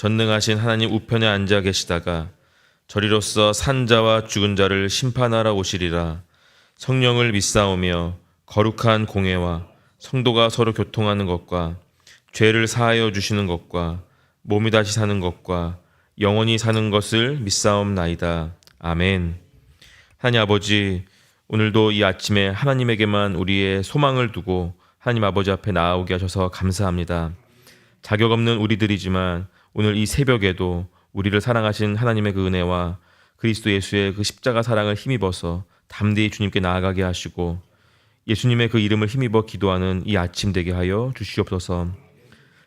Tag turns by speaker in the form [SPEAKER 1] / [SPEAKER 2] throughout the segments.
[SPEAKER 1] 전능하신 하나님 우편에 앉아 계시다가 저리로서 산자와 죽은 자를 심판하러 오시리라. 성령을 믿사오며 거룩한 공회와 성도가 서로 교통하는 것과 죄를 사하여 주시는 것과 몸이 다시 사는 것과 영원히 사는 것을 믿사옵나이다. 아멘. 하나님 아버지 오늘도 이 아침에 하나님에게만 우리의 소망을 두고 하나님 아버지 앞에 나아오게 하셔서 감사합니다. 자격 없는 우리들이지만 오늘 이 새벽에도 우리를 사랑하신 하나님의 그 은혜와 그리스도 예수의 그 십자가 사랑을 힘입어서 담대히 주님께 나아가게 하시고 예수님의 그 이름을 힘입어 기도하는 이 아침 되게 하여 주시옵소서.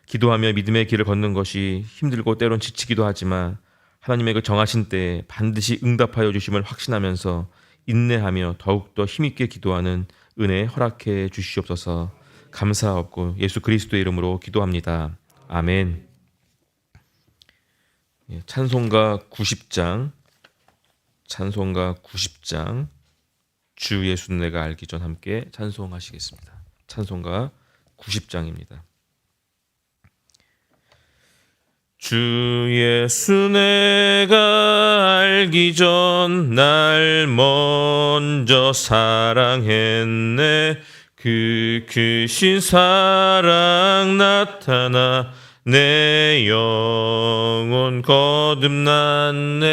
[SPEAKER 1] 기도하며 믿음의 길을 걷는 것이 힘들고 때론 지치기도 하지만 하나님의 그 정하신 때에 반드시 응답하여 주심을 확신하면서 인내하며 더욱더 힘있게 기도하는 은혜 허락해 주시옵소서 감사하옵고 예수 그리스도의 이름으로 기도합니다. 아멘. 예, 찬송가 90장 찬송가 90장 주 예수 내가 알기 전 함께 찬송하시겠습니다. 찬송가 90장입니다. 주 예수 내가 알기 전 날 먼저 사랑했네 그 크신 사랑 나타나 내 영혼 거듭났네.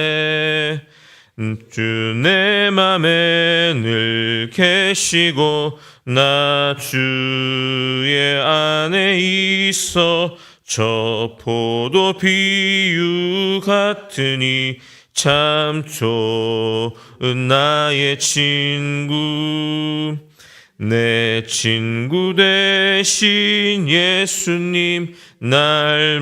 [SPEAKER 1] 주 내 맘에 늘 계시고 나 주의 안에 있어 저 포도 비유 같으니 참 좋은 나의 친구. 내 친구 대신 예수님 날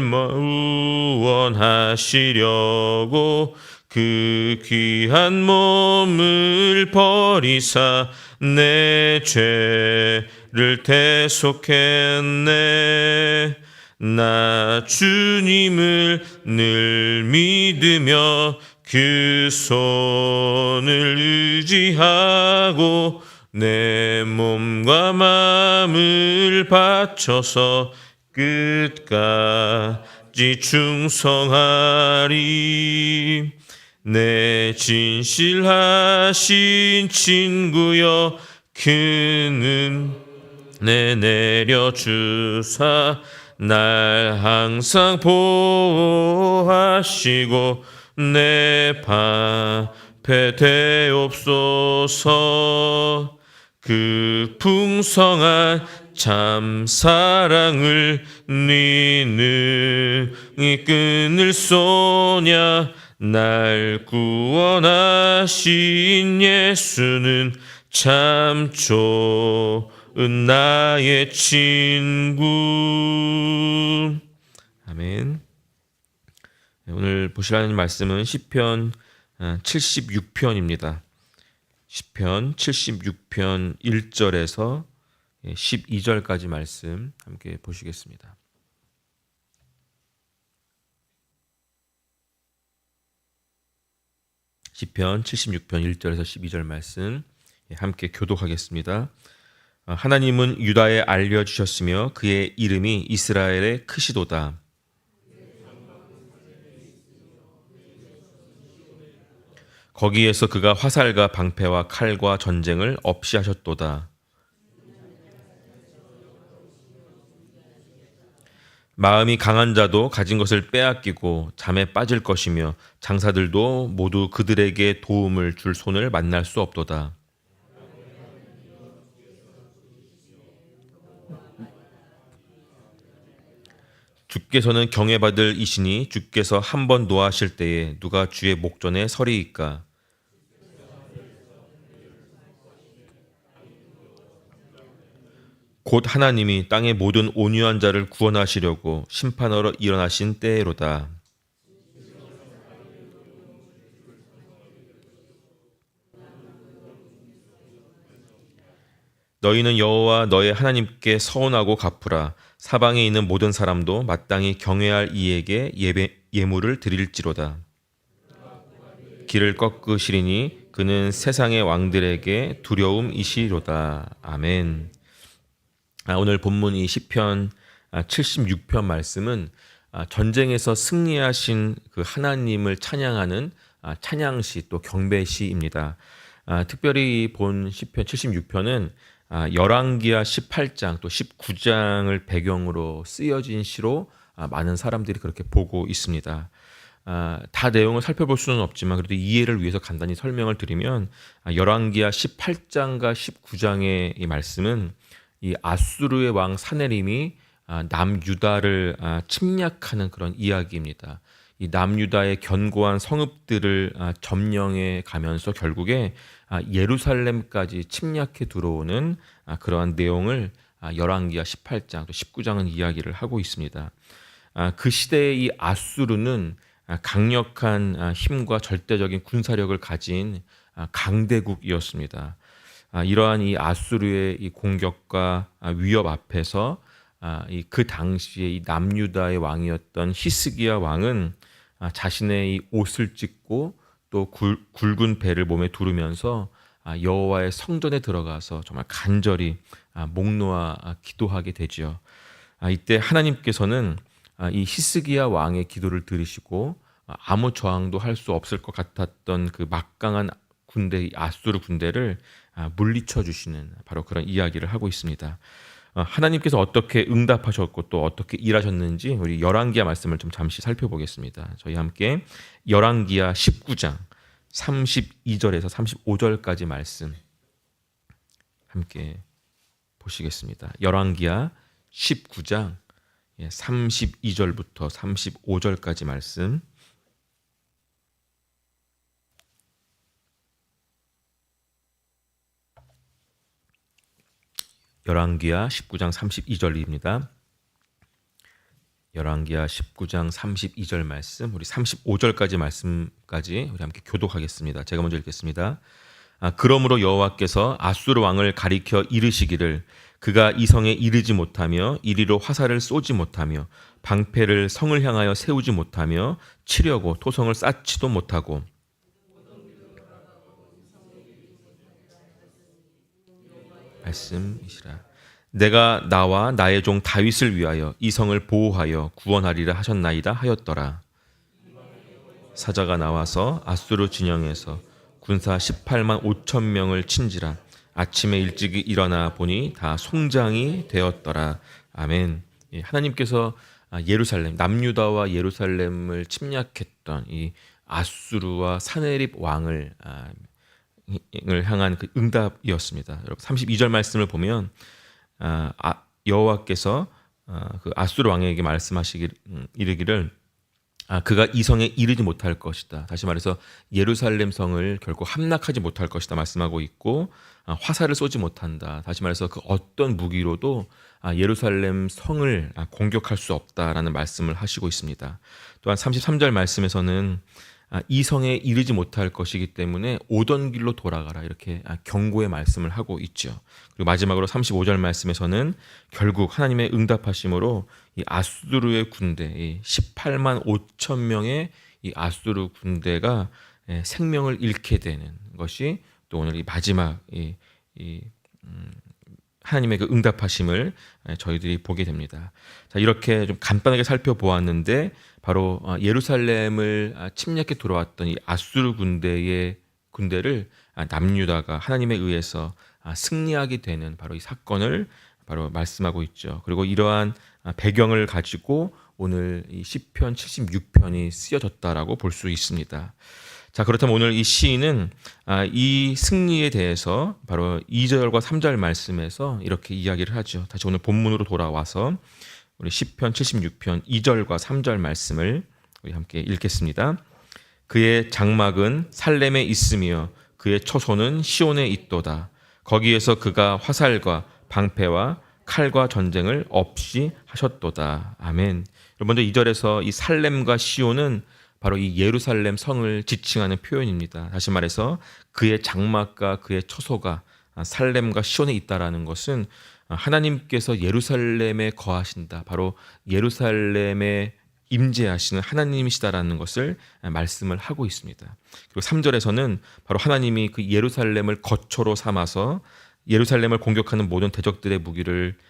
[SPEAKER 1] 구원하시려고 그 귀한 몸을 버리사 내 죄를 대속했네. 나 주님을 늘 믿으며 그 손을 의지하고 내 몸과 마음을 바쳐서 끝까지 충성하리. 내 진실하신 친구여 그는 내 내려주사 날 항상 보호하시고 내 방패 되옵소서. 그 풍성한 참 사랑을 네 능히 끊을 소냐? 날 구원하신 예수는 참 좋은 나의 친구. 아멘. 네, 오늘 보실 하나님 말씀은 시편 76편입니다. 시편 76편 1절에서 12절까지 말씀 함께 보시겠습니다. 시편 76편 1절에서 12절 말씀 함께 교독하겠습니다. 하나님은 유다에 알려 주셨으며 그의 이름이 이스라엘의 크시도다. 거기에서 그가 화살과 방패와 칼과 전쟁을 없이 하셨도다. 마음이 강한 자도 가진 것을 빼앗기고 잠에 빠질 것이며 장사들도 모두 그들에게 도움을 줄 손을 만날 수 없도다. 주께서는 경외받을 이시니 주께서 한 번 노하실 때에 누가 주의 목전에 서리이까 곧 하나님이 땅의 모든 온유한 자를 구원하시려고 심판으로 일어나신 때로다. 너희는 여호와 너의 하나님께 서원하고 갚으라. 사방에 있는 모든 사람도 마땅히 경외할 이에게 예배, 예물을 드릴지로다. 길을 꺾으시리니 그는 세상의 왕들에게 두려움이시로다. 아멘. 오늘 본문 이 시편 76편 말씀은 아, 전쟁에서 승리하신 그 하나님을 찬양하는 아, 찬양시 또 경배시입니다. 아, 특별히 본 시편 76편은 아, 열왕기하 18장 또 19장을 배경으로 쓰여진 시로 아, 많은 사람들이 그렇게 보고 있습니다. 아, 다 내용을 살펴볼 수는 없지만 그래도 이해를 위해서 간단히 설명을 드리면 아, 열왕기하 18장과 19장의 이 말씀은 이 아수르의 왕 사네림이 아, 남유다를 아, 침략하는 그런 이야기입니다. 이 남유다의 견고한 성읍들을 아, 점령해 가면서 결국에 아, 예루살렘까지 침략해 들어오는 아, 그러한 내용을 아, 열왕기하 18장 또 19장은 이야기를 하고 있습니다. 아, 그 시대의 이 아수르는 아, 강력한 아, 힘과 절대적인 군사력을 가진 아, 강대국이었습니다. 아, 이러한 이 아수르의 이 공격과 아, 위협 앞에서 아, 이그 당시에 이 남유다의 왕이었던 히스기야 왕은 아, 자신의 이 옷을 찢고 또 굵, 굵은 배를 몸에 두르면서 아, 여호와의 성전에 들어가서 정말 간절히 아, 목 놓아 아, 기도하게 되지요. 아, 이때 하나님께서는 아, 이 히스기야 왕의 기도를 들으시고 아, 아무 저항도 할 수 없을 것 같았던 그 막강한 군대 이 아수르 군대를 아, 물리쳐 주시는 바로 그런 이야기를 하고 있습니다. 어, 하나님께서 어떻게 응답하셨고 또 어떻게 일하셨는지 우리 열왕기야 말씀을 좀 잠시 살펴보겠습니다. 저희 함께 열왕기야 19장 32절에서 35절까지 말씀 함께 보시겠습니다. 열왕기야 19장 32절부터 35절까지 말씀 열왕기야 19장 32절입니다. 열왕기야 19장 32절 말씀, 우리 35절까지 말씀까지 우리 함께 교독하겠습니다. 제가 먼저 읽겠습니다. 아, 그러므로 여호와께서 아수르 왕을 가리켜 이르시기를 그가 이 성에 이르지 못하며 이리로 화살을 쏘지 못하며 방패를 성을 향하여 세우지 못하며 치려고 토성을 쌓지도 못하고 말씀이시라. 내가 나와 나의 종 다윗을 위하여 이 성을 보호하여 구원하리라 하셨나이다 하였더라. 사자가 나와서 아수르 진영에서 군사 18만 5천 명을 친지라 아침에 일찍이 일어나 보니 다 송장이 되었더라. 아멘. 예, 하나님께서 아, 예루살렘 남유다와 예루살렘을 침략했던 이 아수르와 사네립 왕을 아, 을 향한 그 응답이었습니다. 여러분 32절 말씀을 보면 아, 아, 여호와께서 아, 그 아수르 왕에게 말씀하시길 음, 아, 그가 이 성에 이르지 못할 것이다. 다시 말해서 예루살렘 성을 결코 함락하지 못할 것이다 말씀하고 있고 아, 화살을 쏘지 못한다. 다시 말해서 그 어떤 무기로도 아, 예루살렘 성을 아, 공격할 수 없다라는 말씀을 하시고 있습니다. 또한 33절 말씀에서는 아, 이 성에 이르지 못할 것이기 때문에 오던 길로 돌아가라 이렇게 아, 경고의 말씀을 하고 있죠. 그리고 마지막으로 35절 말씀에서는 결국 하나님의 응답하심으로 이 아수르의 군대, 이 18만 5천 명의 이 아수르 군대가 예, 생명을 잃게 되는 것이 또 오늘 이 마지막 이, 이 음, 하나님의 그 응답하심을 예, 저희들이 보게 됩니다. 자 이렇게 좀 간단하게 살펴보았는데 바로 어, 예루살렘을 아, 침략해 돌아왔던 이 아수르 군대의 군대를 아, 남유다가 하나님에 의해서 아, 승리하게 되는 바로 이 사건을 바로 말씀하고 있죠. 그리고 이러한 배경을 가지고 오늘 이 시편 76편이 쓰여졌다라고 볼 수 있습니다. 자, 그렇다면 오늘 이 시인은 이 승리에 대해서 바로 2절과 3절 말씀에서 이렇게 이야기를 하죠. 다시 오늘 본문으로 돌아와서 우리 시편 76편 2절과 3절 말씀을 우리 함께 읽겠습니다. 그의 장막은 살렘에 있으며 그의 처소는 시온에 있도다. 거기에서 그가 화살과 방패와 칼과 전쟁을 없이 하셨도다. 아멘. 먼저 2절에서 이 살렘과 시온은 바로 이 예루살렘 성을 지칭하는 표현입니다. 다시 말해서 그의 장막과 그의 처소가 살렘과 시온에 있다라는 것은 하나님께서 예루살렘에 거하신다. 바로 예루살렘에 임재하시는 하나님이시다라는 것을 말씀을 하고 있습니다. 그리고 3절에서는 바로 하나님이 그 예루살렘을 거처로 삼아서 예루살렘을 공격하는 모든 대적들의 무기를 아,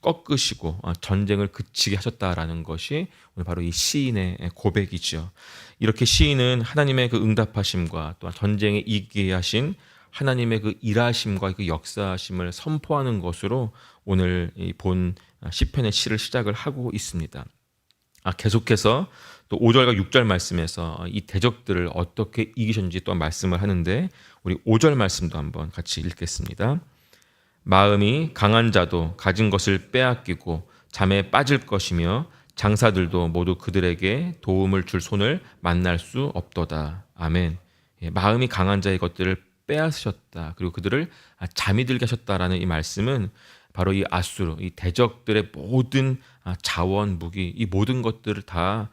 [SPEAKER 1] 꺾으시고 아, 전쟁을 그치게 하셨다라는 것이 오늘 바로 이 시인의 고백이죠. 이렇게 시인은 하나님의 그 응답하심과 또 전쟁에 이기게 하신 하나님의 그 일하심과 그 역사하심을 선포하는 것으로 오늘 본 시편의 시를 시작을 하고 있습니다. 아, 계속해서 또 5절과 6절 말씀에서 이 대적들을 어떻게 이기셨는지 또 말씀을 하는데 우리 5절 말씀도 한번 같이 읽겠습니다. 마음이 강한 자도 가진 것을 빼앗기고 잠에 빠질 것이며 장사들도 모두 그들에게 도움을 줄 손을 만날 수 없도다. 아멘. 예, 마음이 강한 자의 것들을 빼앗으셨다. 그리고 그들을 잠이 들게 하셨다라는 이 말씀은 바로 이 아수르, 이 대적들의 모든 자원, 무기, 이 모든 것들을 다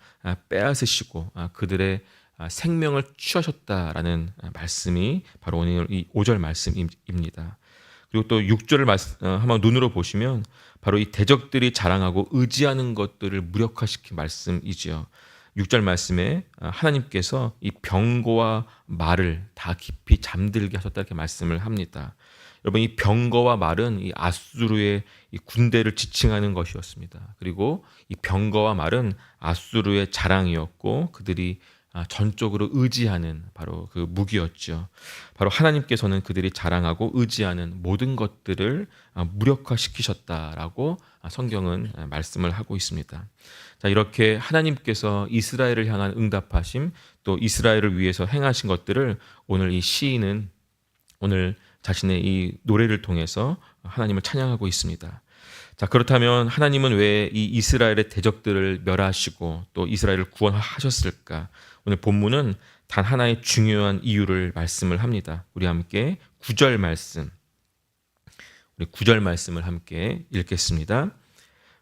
[SPEAKER 1] 빼앗으시고 그들의 생명을 취하셨다라는 말씀이 바로 오늘 이 5절 말씀입니다. 그리고 또 6절을 말씀, 어, 한번 눈으로 보시면 바로 이 대적들이 자랑하고 의지하는 것들을 무력화시킨 말씀이지요. 6절 말씀에 어, 하나님께서 이 병거와 말을 다 깊이 잠들게 하셨다 이렇게 말씀을 합니다. 여러분 이 병거와 말은 이 아수르의 이 군대를 지칭하는 것이었습니다. 그리고 이 병거와 말은 아수르의 자랑이었고 그들이 아, 전적으로 의지하는 바로 그 무기였죠. 바로 하나님께서는 그들이 자랑하고 의지하는 모든 것들을 아, 무력화시키셨다라고 아, 성경은 말씀을 하고 있습니다. 자, 이렇게 하나님께서 이스라엘을 향한 응답하심 또 이스라엘을 위해서 행하신 것들을 오늘 이 시인은 오늘 자신의 이 노래를 통해서 하나님을 찬양하고 있습니다. 자, 그렇다면 하나님은 왜 이 이스라엘의 대적들을 멸하시고 또 이스라엘을 구원하셨을까? 오늘 본문은 단 하나의 중요한 이유를 말씀을 합니다. 우리 함께 구절 말씀. 우리 구절 말씀을 함께 읽겠습니다.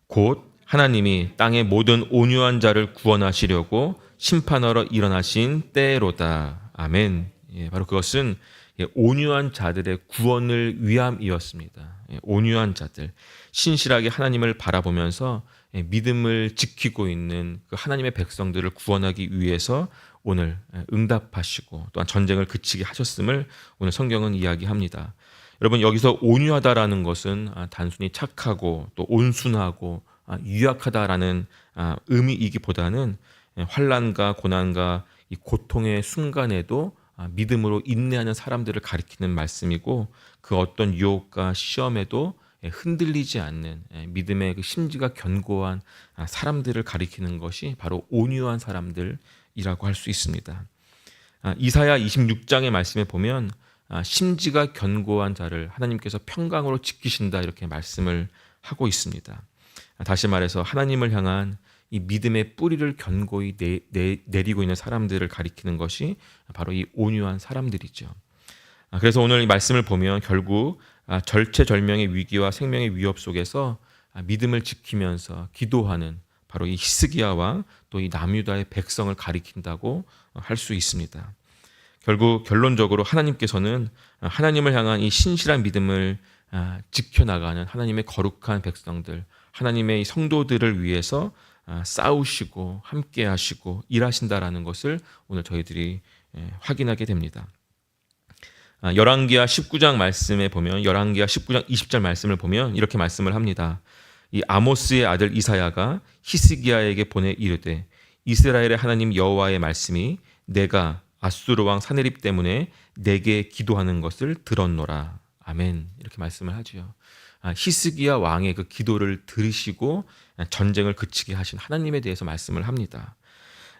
[SPEAKER 1] 곧 하나님이 땅의 모든 온유한 자를 구원하시려고 심판하러 일어나신 때로다. 아멘. 예, 바로 그것은 예, 온유한 자들의 구원을 위함이었습니다. 예, 온유한 자들, 신실하게 하나님을 바라보면서 예, 믿음을 지키고 있는 그 하나님의 백성들을 구원하기 위해서 오늘 응답하시고 또한 전쟁을 그치게 하셨음을 오늘 성경은 이야기합니다. 여러분 여기서 온유하다라는 것은 아, 단순히 착하고 또 온순하고 아, 유약하다라는 아, 의미이기보다는 환란과 고난과 이 고통의 순간에도 아, 믿음으로 인내하는 사람들을 가리키는 말씀이고 그 어떤 유혹과 시험에도 예, 흔들리지 않는 예, 믿음의 그 심지가 견고한 아, 사람들을 가리키는 것이 바로 온유한 사람들이라고 할 수 있습니다. 아, 이사야 26장의 말씀에 보면 심지가 견고한 자를 하나님께서 평강으로 지키신다 이렇게 말씀을 하고 있습니다. 다시 말해서 하나님을 향한 이 믿음의 뿌리를 견고히 내, 내, 내리고 있는 사람들을 가리키는 것이 바로 이 온유한 사람들이죠. 아, 그래서 오늘 이 말씀을 보면 결국 아, 절체절명의 위기와 생명의 위협 속에서 아, 믿음을 지키면서 기도하는 바로 이 히스기야 왕또 이 남유다의 백성을 가리킨다고 할 수 있습니다. 결국 결론적으로 하나님께서는 하나님을 향한 이 신실한 믿음을 지켜나가는 하나님의 거룩한 백성들, 하나님의 성도들을 위해서 아, 싸우시고 함께 하시고 일하신다라는 것을 오늘 저희들이 예, 확인하게 됩니다. 아, 열왕기하 19장 말씀에 보면 열왕기하 19장 20절 말씀을 보면 이렇게 말씀을 합니다. 이 아모스의 아들 이사야가 히스기야에게 보내 이르되 이스라엘의 하나님 여호와의 말씀이 내가 아수르 왕 사네립 때문에 내게 기도하는 것을 들었노라. 아멘. 이렇게 말씀을 하지요. 아, 히스기야 왕의 그 기도를 들으시고 전쟁을 그치게 하신 하나님에 대해서 말씀을 합니다.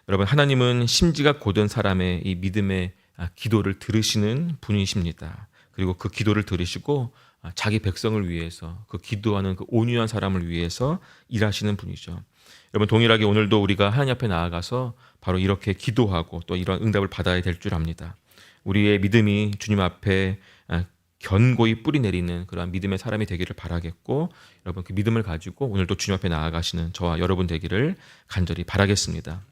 [SPEAKER 1] 여러분 하나님은 심지가 고든 사람의 이 믿음의 아, 기도를 들으시는 분이십니다. 그리고 그 기도를 들으시고 아, 자기 백성을 위해서 그 기도하는 그 온유한 사람을 위해서 일하시는 분이죠. 여러분 동일하게 오늘도 우리가 하나님 앞에 나아가서 바로 이렇게 기도하고 또 이런 응답을 받아야 될 줄 압니다. 우리의 믿음이 주님 앞에 견고히 뿌리 내리는 그러한 믿음의 사람이 되기를 바라겠고 여러분 그 믿음을 가지고 오늘도 주님 앞에 나아가시는 저와 여러분 되기를 간절히 바라겠습니다.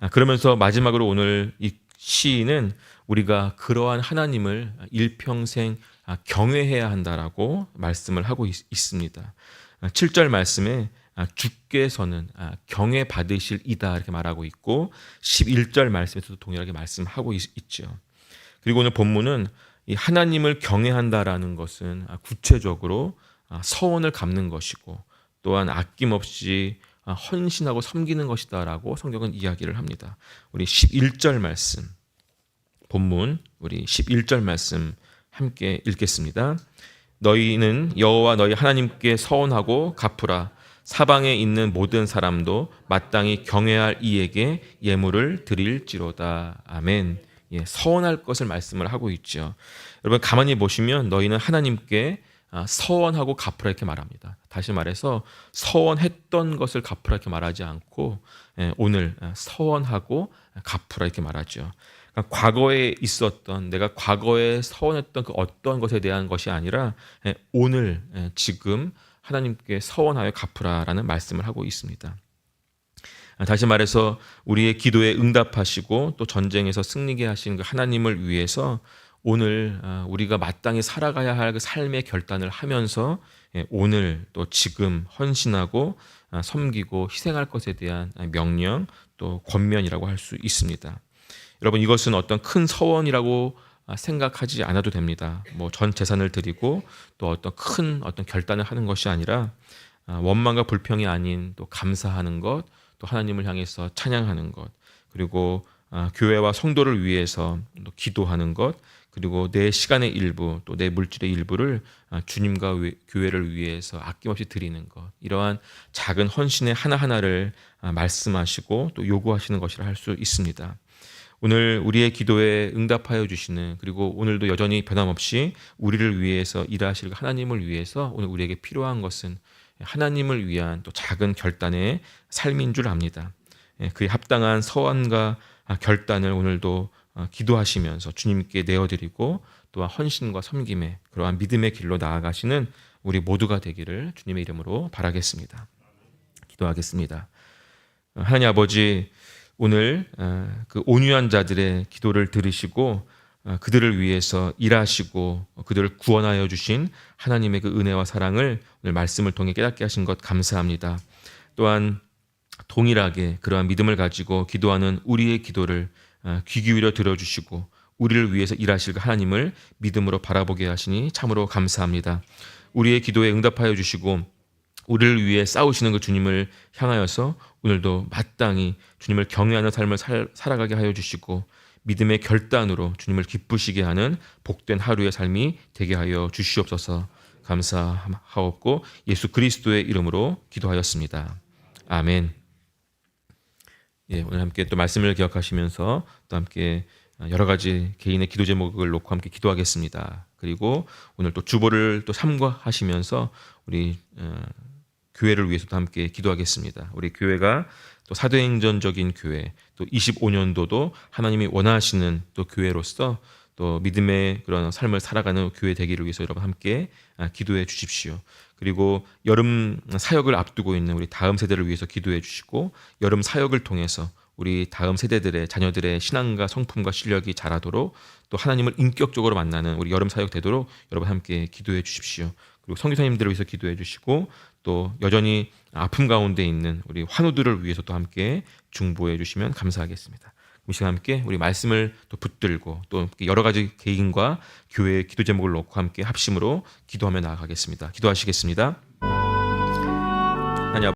[SPEAKER 1] 아, 그러면서 마지막으로 오늘 이 시인은 우리가 그러한 하나님을 일평생 아, 경외해야 한다라고 말씀을 하고 있, 습니다 7절 말씀에 아, 주께서는 아, 경외 받으실 이다 이렇게 말하고 있고 11절 말씀에서도 동일하게 말씀하고 있, 죠 그리고 오늘 본문은 이 하나님을 경외한다라는 것은 구체적으로 서원을 갚는 것이고 또한 아낌없이 헌신하고 섬기는 것이다라고 성경은 이야기를 합니다. 우리 11절 말씀 본문 우리 11절 말씀 함께 읽겠습니다. 너희는 여호와 너희 하나님께 서원하고 갚으라 사방에 있는 모든 사람도 마땅히 경외할 이에게 예물을 드릴지로다. 아멘. 예, 서원할 것을 말씀을 하고 있죠. 여러분 가만히 보시면 너희는 하나님께 아, 서원하고 갚으라 이렇게 말합니다. 다시 말해서 서원했던 것을 갚으라 이렇게 말하지 않고 예, 오늘 아, 서원하고 갚으라 이렇게 말하죠. 그러니까 과거에 있었던 내가 과거에 서원했던 그 어떤 것에 대한 것이 아니라 예, 오늘 지금 하나님께 서원하여 갚으라라는 말씀을 하고 있습니다. 아, 다시 말해서 우리의 기도에 응답하시고 또 전쟁에서 승리게 하신 그 하나님을 위해서 오늘 아, 우리가 마땅히 살아가야 할 그 삶의 결단을 하면서 예, 오늘 또 지금 헌신하고 아, 섬기고 희생할 것에 대한 명령 또 권면이라고 할 수 있습니다. 여러분 이것은 어떤 큰 서원이라고 생각하지 않아도 됩니다. 뭐 전 재산을 드리고 또 어떤 큰 어떤 결단을 하는 것이 아니라 원망과 불평이 아닌 또 감사하는 것, 또 하나님을 향해서 찬양하는 것, 그리고 교회와 성도를 위해서 또 기도하는 것, 그리고 내 시간의 일부 또 내 물질의 일부를 아, 주님과 교회를 위해서 아낌없이 드리는 것 이러한 작은 헌신의 하나하나를 아, 말씀하시고 또 요구하시는 것이라 할 수 있습니다. 오늘 우리의 기도에 응답하여 주시는 그리고 오늘도 여전히 변함없이 우리를 위해서 일하실 하나님을 위해서 오늘 우리에게 필요한 것은 하나님을 위한 또 작은 결단의 삶인 줄 압니다. 예, 그에 합당한 서원과 아, 결단을 오늘도 어, 기도하시면서 주님께 내어드리고 또한 헌신과 섬김의 그러한 믿음의 길로 나아가시는 우리 모두가 되기를 주님의 이름으로 바라겠습니다. 기도하겠습니다. 어, 하나님 아버지 오늘 어, 그 온유한 자들의 기도를 들으시고 그들을 위해서 일하시고 그들을 구원하여 주신 하나님의 그 은혜와 사랑을 오늘 말씀을 통해 깨닫게 하신 것 감사합니다. 또한 동일하게 그러한 믿음을 가지고 기도하는 우리의 기도를 어, 귀 기울여 들어주시고 우리를 위해서 일하실 그 하나님을 믿음으로 바라보게 하시니 참으로 감사합니다. 우리의 기도에 응답하여 주시고 우리를 위해 싸우시는 그 주님을 향하여서 오늘도 마땅히 주님을 경외하는 삶을 살, 살아가게 하여 주시고 믿음의 결단으로 주님을 기쁘시게 하는 복된 하루의 삶이 되게 하여 주시옵소서 감사하옵고 예수 그리스도의 이름으로 기도하였습니다. 아멘. 예, 오늘 함께 또 말씀을 기억하시면서 또 함께 여러 가지 개인의 기도 제목을 놓고 함께 기도하겠습니다. 그리고 오늘 또 주보를 또 삼가하시면서 우리 어, 교회를 위해서도 함께 기도하겠습니다. 우리 교회가 또 사도행전적인 교회, 또 25년도도 하나님이 원하시는 또 교회로서 또 믿음의 그런 삶을 살아가는 교회 되기를 위해서 여러분 함께 아, 기도해 주십시오. 그리고 여름 사역을 앞두고 있는 우리 다음 세대를 위해서 기도해 주시고 여름 사역을 통해서 우리 다음 세대들의 자녀들의 신앙과 성품과 실력이 자라도록 또 하나님을 인격적으로 만나는 우리 여름 사역 되도록 여러분 함께 기도해 주십시오. 그리고 성교사님들을 위해서 기도해 주시고 또 여전히 아픔 가운데 있는 우리 환우들을 위해서 또 함께 중보해 주시면 감사하겠습니다. 이 시간 함께 우리 말씀을 또 붙들고 또 여러 가지 개인과 교회의 기도 제목을 놓고 함께 합심으로 기도하며 나아가겠습니다. 기도하시겠습니다.